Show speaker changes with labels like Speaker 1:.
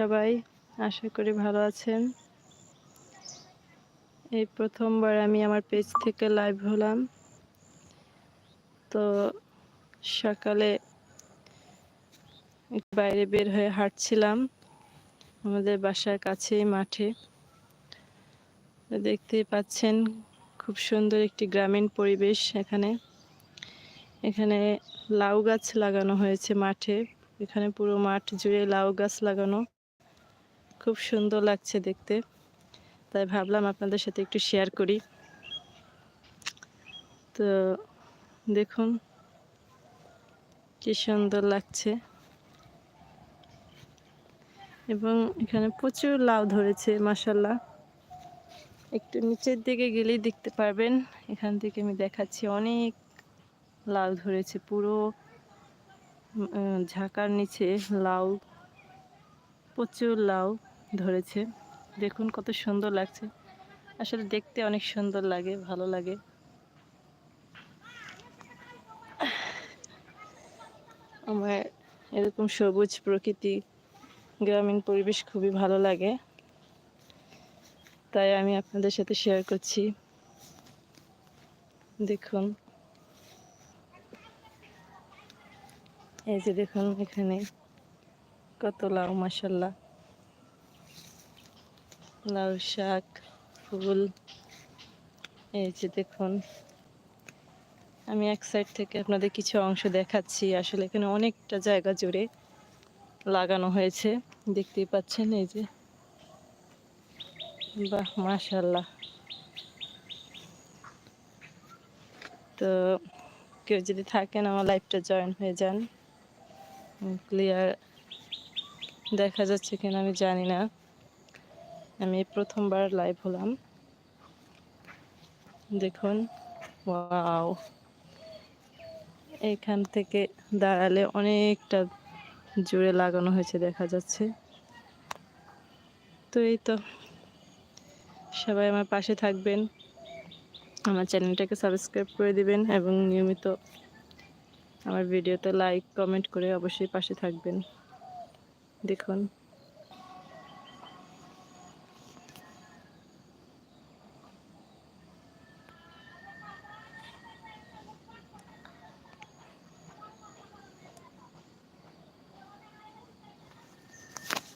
Speaker 1: সবাই, আশা করি ভালো আছেন। এই প্রথমবার আমি আমার পেজ থেকে লাইভ হলাম। তো সকালে বাইরে বের হয়ে হাঁটছিলাম আমাদের বাসার কাছেই মাঠে। দেখতেই পাচ্ছেন খুব সুন্দর একটি গ্রামীণ পরিবেশ এখানে। এখানে লাউ গাছ লাগানো হয়েছে মাঠে। এখানে পুরো মাঠ জুড়ে লাউ গাছ লাগানো। খুব সুন্দর লাগছে দেখতে। তাই ভাবলাম আপনাদের সাথে একটু শেয়ার করি। তো দেখুন, কি সুন্দর লাগছে। এবং এখানে প্রচুর লাউ ধরেছে মাসাল্লাহ একটু নিচের দিকে গেলেই দেখতে পারবেন। এখান থেকে আমি দেখাচ্ছি, অনেক লাউ ধরেছে, পুরো ঝাঁকার নিচে লাউ, প্রচুর লাউ। ধরেছে। দেখুন কত সুন্দর লাগছে। আসলে দেখতে অনেক সুন্দর লাগে, ভালো লাগে। আমার এরকম সবুজ প্রকৃতি, গ্রামীণ পরিবেশ খুবই ভালো লাগে। তাই আমি আপনাদের সাথে শেয়ার করছি। দেখুন। এই যে দেখুন এখানে কত লাউ মাসাল্লাহ লাউ শাক, ফুল, এই যে দেখুন। আমি এক সাইড থেকে আপনাদের কিছু অংশ দেখাচ্ছি। আসলে এখানে অনেকটা জায়গা জুড়ে লাগানো হয়েছে। দেখতেই পাচ্ছেন এই যে। বাহ মাশাল্লাহ তো কেউ যদি থাকেন আমার লাইফটা জয়েন হয়ে যান। ক্লিয়ার দেখা যাচ্ছে কিনা আমি জানি না। আমি প্রথমবার লাইভ হলাম। দেখুন ওয়াও এখান থেকে দাঁড়ালে অনেকটা জুড়ে লাগানো হয়েছে, দেখা যাচ্ছে। তো এই তো, সবাই আমার পাশে থাকবেন। আমার চ্যানেলটাকে সাবস্ক্রাইব করে দিবেন এবং নিয়মিত আমার ভিডিওতে লাইক কমেন্ট করে অবশ্যই পাশে থাকবেন। দেখুন।